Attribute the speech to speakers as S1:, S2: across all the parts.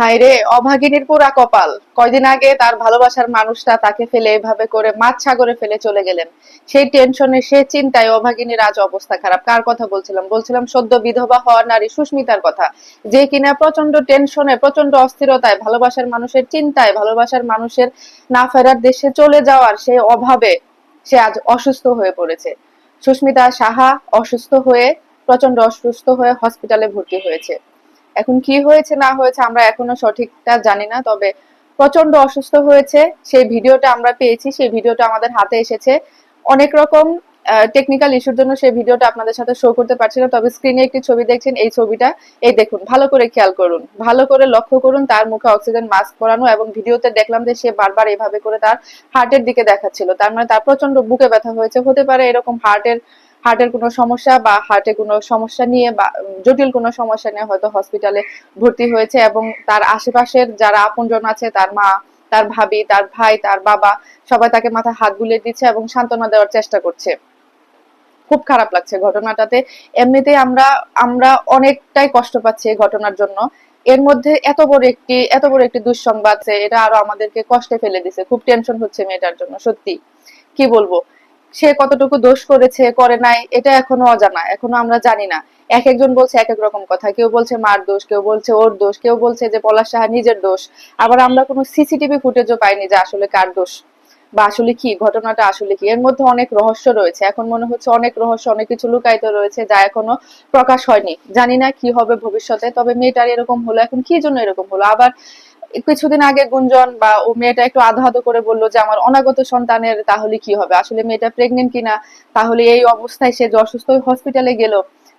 S1: হায় অভাগিনীর পুরা কপাল। কয়দিন আগে তার ভালোবাসার মানুষটা তাকে ফেলে এভাবে করে মাছ সাগরে ফেলে চলে গেলেন। সেই টেনশনে, সে চিন্তায় অভাগিনীর আজ অবস্থা খারাপ। কার কথা বলছিলাম? বলছিলাম সদ্য বিধবা হওয়া নারী সুস্মিতার কথা। যে কিনা প্রচণ্ড টেনশনে প্রচণ্ড অস্থিরতায়, ভালোবাসার মানুষের চিন্তায়, ভালোবাসার মানুষের না ফেরার দেশে চলে যাওয়ার সেই অভাবে সে আজ অসুস্থ হয়ে পড়েছে। সুস্মিতা সাহা অসুস্থ হয়ে প্রচণ্ড অসুস্থ হয়ে হসপিটালে ভর্তি হয়েছে। এখন কি হয়েছে, না হয়েছে, আমরা এখনও সঠিকটা জানি না, তবে প্রচণ্ড অসুস্থ হয়েছে। সেই ভিডিওটা আমরা পেয়েছি, সেই ভিডিওটা আমাদের হাতে এসেছে। অনেক রকম টেকনিক্যাল ইস্যুর জন্য সেই ভিডিওটা আপনাদের সাথে শো করতে পারছি না, তবে স্ক্রিনে একটি ছবি দেখছেন, এই ছবিটা, এই দেখুন, ভালো করে খেয়াল করুন, ভালো করে লক্ষ্য করুন, তার মুখে অক্সিজেন মাস্ক পরানো এবং ভিডিওতে দেখলাম যে সে বারবার এভাবে করে তার হার্টের দিকে দেখাচ্ছিল, তার মানে তার প্রচণ্ড বুকে ব্যথা হয়েছে, হতে পারে এরকম হার্টের হার্টের কোনো সমস্যা বা হার্টে কোনো সমস্যা নিয়ে বা জটিল কোনো সমস্যা নিয়ে হয়তো হসপিটালে ভর্তি হয়েছে এবং তার আশেপাশের যারা আপনজন আছে, তার মা, তার ভাবি, তার ভাই, তার বাবা, সবাই তাকে মাথায় হাত বুলিয়ে দিচ্ছে এবং সান্ত্বনা দেওয়ার চেষ্টা করছে। খুব খারাপ লাগছে ঘটনাটাতে। এমনিতেই আমরা আমরা অনেকটাই কষ্ট পাচ্ছি এই ঘটনার জন্য। এর মধ্যে এত বড় একটি, এত বড় একটি দুঃসংবাদ এটা আরও আমাদেরকে কষ্টে ফেলে দিছে। খুব টেনশন হচ্ছে মেয়েটার জন্য, সত্যি। কি বলব? সে কতটুকু দোষ করেছে, করে নাই, এটা এখনও অজানা, এখনও আমরা জানি না। এক একজন বলছে এক এক রকম কথা, কেউ বলছে মার দোষ, কেউ বলছে ওর দোষ, কেউ বলছে যে পলাশ সাহা নিজের দোষ। আবার আমরা কোনো সিসিটিভি ফুটেজও পাইনি যে আসলে কার দোষ বা আসলে কি, ঘটনাটা আসলে কি। এর মধ্যে অনেক রহস্য রয়েছে। এখন মনে হচ্ছে অনেক রহস্য, অনেক কিছু লুকায়িত রয়েছে যা এখনও প্রকাশ হয়নি। জানি না কি হবে ভবিষ্যতে, তবে মেয়েটার এরকম হলো, এখন কি জন্য এরকম হলো? আবার কিছুদিন আগে গুঞ্জন বা ও মেয়েটা একটু আধো আধো করে বলল যে, আমার অনাগত সন্তানের তাহলে কি হবে? আসলে মেয়েটা প্রেগনেন্ট কিনা? তাহলে এই অবস্থায় সে যে অসুস্থ হসপিটালে গেল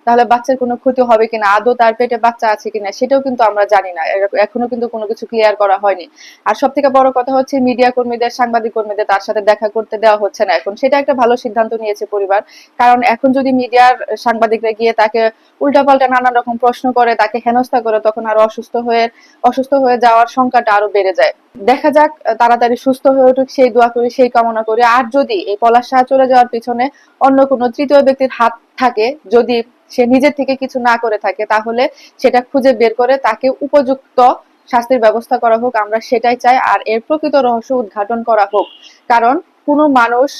S1: তাহলে বাচ্চার কোনো ক্ষতি হবে কিনা? আদৌ তার পেটে বাচ্চা আছে কিনা? সেটাও কিন্তু আমরা জানি না। এখনও কিন্তু কোনো কিছু ক্লিয়ার করা হয়নি। আর সব থেকে বড় কথা হচ্ছে মিডিয়া কর্মীদের, সাংবাদিক কর্মীদের তার সাথে দেখা করতে দেওয়া হচ্ছে না এখন। সেটা একটা ভালো সিদ্ধান্ত নিয়েছে পরিবার। কারণ এখন যদি মিডিয়ার সাংবাদিকরা গিয়ে তাকে উল্টাপাল্টা নানান রকম প্রশ্ন করে, তাকে হেনস্থা করে, তখন আরও অসুস্থ হয়ে অসুস্থ হয়ে যাওয়ার সংখ্যাটা আরও বেড়ে যায়। দেখা যাক, তাড়াতাড়ি সুস্থ হয়ে উঠুক, সেই দোয়া করি, সেই কামনা করি। আর যদি এই পলাশ চলে যাওয়ার পিছনে অন্য কোনো তৃতীয় ব্যক্তির হাত থাকে, যদি সে নিজের থেকে কিছু না করে থাকে, তাহলে সেটা খুঁজে বের করে, তাকে উপযুক্ত শাস্তির ব্যবস্থা করা হোক, আমরা সেটাই চাই, আর এর প্রকৃত রহস্য উদ্ঘাটন করা হোক। কারণ কোনো মানুষ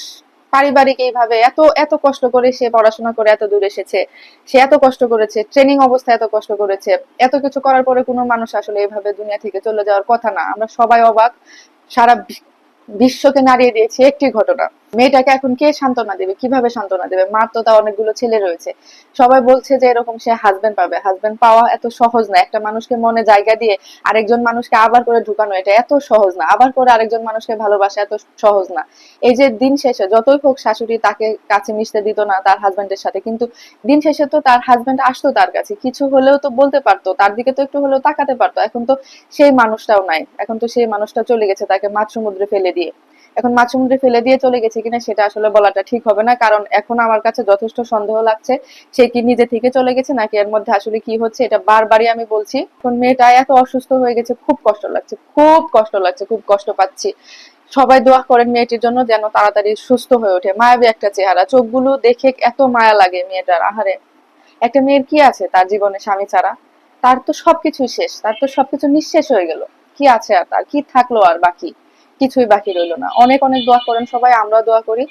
S1: পারিবারিক এইভাবে এত এত কষ্ট করে সে পড়াশোনা করে এত দূর এসেছে, সে এত কষ্ট করেছে, ট্রেনিং অবস্থায় এত কষ্ট করেছে, এত কিছু করার পরে কোনো মানুষ আসলে এইভাবে দুনিয়া থেকে চলে যাওয়ার কথা না। আমরা সবাই অবাক, সারা বিশ্বকে নাড়িয়ে দিয়েছে একটি ঘটনা। মেয়েটাকে এখন কে সান্ত্বনা দেবে? কীভাবে সান্ত্বনা দেবে? মার তো তা অনেকগুলো ছেলে রয়েছে। সবাই বলছে যে এরকম সে হাজবেন্ড পাবে। হাজবেন্ড পাওয়া এত সহজ না। একটা মানুষকে মনে জায়গা দিয়ে আরেকজন মানুষকে আবার করে ঢুকানো, এটা এত সহজ না। আবার করে আরেকজন মানুষকে ভালোবাসা এত সহজ না। এই যে দিন শেষে যতই হোক শাশুড়ি তাকে কাছে মিশতে দিত না তার হাজবেন্ডের সাথে। কিন্তু দিন শেষে তো তার হাজবেন্ড আসতো তার কাছে। কিছু হলেও তো বলতে পারতো। তার দিকে তো একটু হলেও তাকাতে পারতো। এখন তো সেই মানুষটাও নাই। এখন তো সেই মানুষটা চলে গেছে তাকে মাছ সমুদ্রে ফেলে দিয়ে। এখন মাছ সমুদ্রে ফেলে দিয়ে চলে গেছে কিনা সেটা আসলে বলাটা ঠিক হবে না। কারণ এখন আমার কাছে যথেষ্ট সন্দেহ লাগছে সে কি নিজে থেকে চলে গেছে নাকি এর মধ্যে আসলে কি হচ্ছে এটা বারবারই আমি বলছি। এখন মেয়েটা এত অসুস্থ হয়ে গেছে, খুব কষ্ট লাগছে, খুব কষ্ট লাগছে, খুব কষ্ট পাচ্ছি। সবাই দোয়া করেন মেয়েটির জন্য যেন তাড়াতাড়ি সুস্থ হয়ে ওঠে। মায়াবী একটা চেহারা, চোখগুলো দেখে এত মায়া লাগে মেয়েটার, আহারে। একটা মেয়ের কি আছে তার জীবনে স্বামী ছাড়া? তার তো সবকিছুই শেষ, তার তো সবকিছু নিঃশেষ হয়ে গেল। কি আছে আর তার? কি থাকল আর বাকি? কিছুই বাকি রইল না। অনেক অনেক দোয়া করেন সবাই আমরা দোয়া করি।